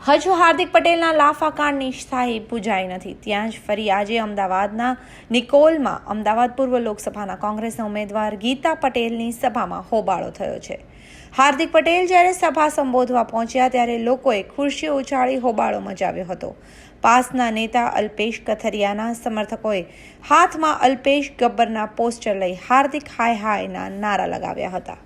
હજુ હાર્દિક પટેલના લાફા કાંડની સ્થાયી પૂજાઈ નથી. ત્યાં જ ફરી આજે અમદાવાદના નિકોલમાં અમદાવાદ પૂર્વ લોકસભાના કોંગ્રેસના ઉમેદવાર ગીતા પટેલની સભામાં હોબાળો થયો છે. હાર્દિક પટેલ જ્યારે સભા સંબોધવા પહોંચ્યા ત્યારે લોકોએ ખુરશીઓ ઉછાળી હોબાળો મચાવ્યો હતો. પાસના નેતા અલ્પેશ કથરિયાના સમર્થકોએ હાથમાં અલ્પેશ ગબ્બરના પોસ્ટર લઈ હાર્દિક હાય હાયના નારા લગાવ્યા હતા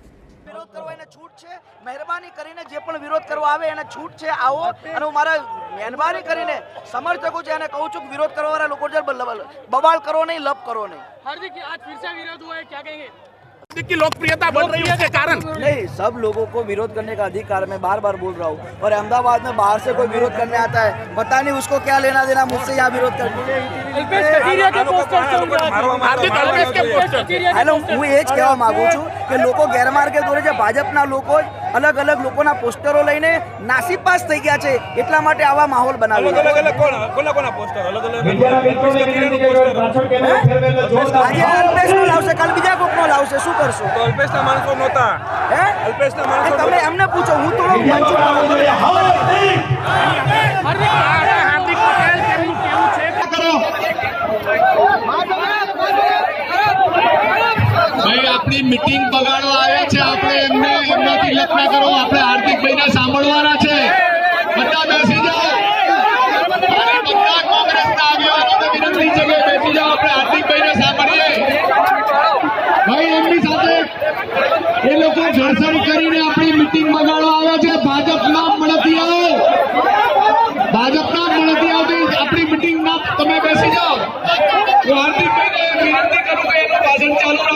વિરોધ કરવો એને છૂટ છે મહેરબાની કરીને જે પણ વિરોધ કરવા આવે એને છૂટ છે આવો અને હું મારા મહેરબાની કરીને સમર્થકો છે એને કહું છું કે વિરોધ કરવા વાળા લોકો છે બ- બબાલ કરો નહીં લપ કરો નહીં हार्दिक आज फिर से विरोध हुआ है क्या कहेंगे हार्दिक की लोकप्रियता बढ़ रही है उसके कारण नहीं सब लोगों को विरोध करने का अधिकार मैं बार बार बोल रहा हूँ और अहमदाबाद में बाहर से कोई विरोध करने आता है पता नहीं उसको क्या लेना देना मुझसे यहाँ विरोध करने अल्पेश कथीरिया के पोस्टर चल रहा है हार्दिक अल्पेश के पोस्टर कथीरिया હેલો હું એ જ કહેવા માંગુ છું કે લોકો ગેરમાર્ગે દોરે છે ભાજપના લોકો અલગ અલગ લોકોના પોસ્ટરો લઈને નાસીપાસ થઈ ગયા છે. એટલા માટે આવા માહોલ બનાવ્યો અલગ અલગ કોણ? કોના કોના પોસ્ટર? અલગ અલગ લાવશે કાલ બીજા કોકનો લાવશે. શું કરશો? તો અલ્પેશના નહોતા. હે? અલ્પેશના માણસો એમને પૂછો હું તો કેવું છે? ભાઈ આપણી મીટિંગ બગાડવા આવે છે આપણે એમને તિલક ના કરો આપણે હાર્દિક ભાઈને સાંભળવાના છે. બધા બેસી જાઓ. બધા કોંગ્રેસ ના આગેવાનોને વિનંતી છે કે બેસી જાઓ, આપણે હાર્દિક ભાઈને સાંભળીએ. ભાઈ, એમની સાથે એ લોકો ઘર્ષણ કરીને આપણી મિટિંગ બગાડવા આવે છે. ભાજપના મળતી આવો. ભાજપના મળતી આવતી આપણી મિટિંગમાં તમે બેસી જાઓ. હું હાર્દિક ભાઈને વિનંતી કરું કે એનું ભાષણ ચાલુ